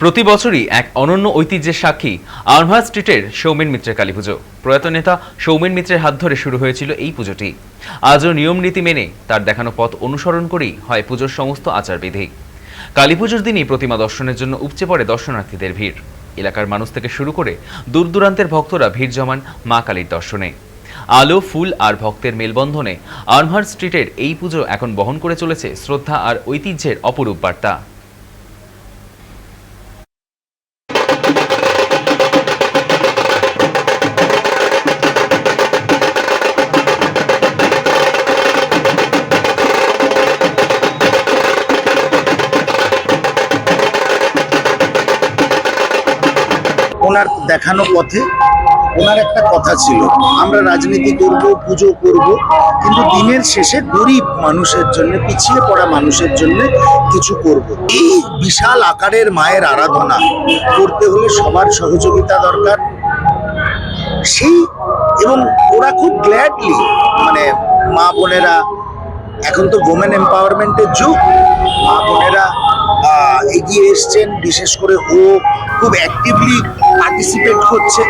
প্রতি বছরই এক অনন্য ঐতিহ্যের সাক্ষী আরমহা স্ট্রিটের সৌমেন মিত্রের কালী পুজো প্রয়াত নেতা সৌমেন মিত্রের হাত ধরে শুরু হয়েছিল এই পুজোটি। আজও নিয়ম নীতি মেনে তার দেখানো পথ অনুসরণ করেই হয় পুজোর সমস্ত আচারবিধি। কালী পুজোর দিনই প্রতিমা দর্শনের জন্য উপচে পড়ে দর্শনার্থীদের ভিড়। এলাকার মানুষ থেকে শুরু করে দূর দূরান্তের ভক্তরা ভিড় জমান মা কালীর দর্শনে। আলো, ফুল আর ভক্তের মেলবন্ধনে আরমহার স্ট্রিটের এই পুজো এখন বহন করে চলেছে শ্রদ্ধা আর ঐতিহ্যের অপরূপ বার্তা। ওনার দেখানো পথে ওনার একটা কথা ছিল, আমরা রাজনীতি করব, পুজো করব, কিন্তু দিনের শেষে গরিব মানুষের জন্য, পিছিয়ে পড়া মানুষের জন্য কিছু করব। এই বিশাল আকারের মায়ের আরাধনা করতে হলে সবার সহযোগিতা দরকার। সেই এবং ওরা খুব গ্ল্যাডলি মানে মা বোনেরা, এখন তো ওমেন এম্পাওয়ারমেন্টের যুগ, মা বোনেরা এগিয়ে এসছেন, বিশেষ করে ও খুব অ্যাক্টিভলি পার্টিসিপেট করছে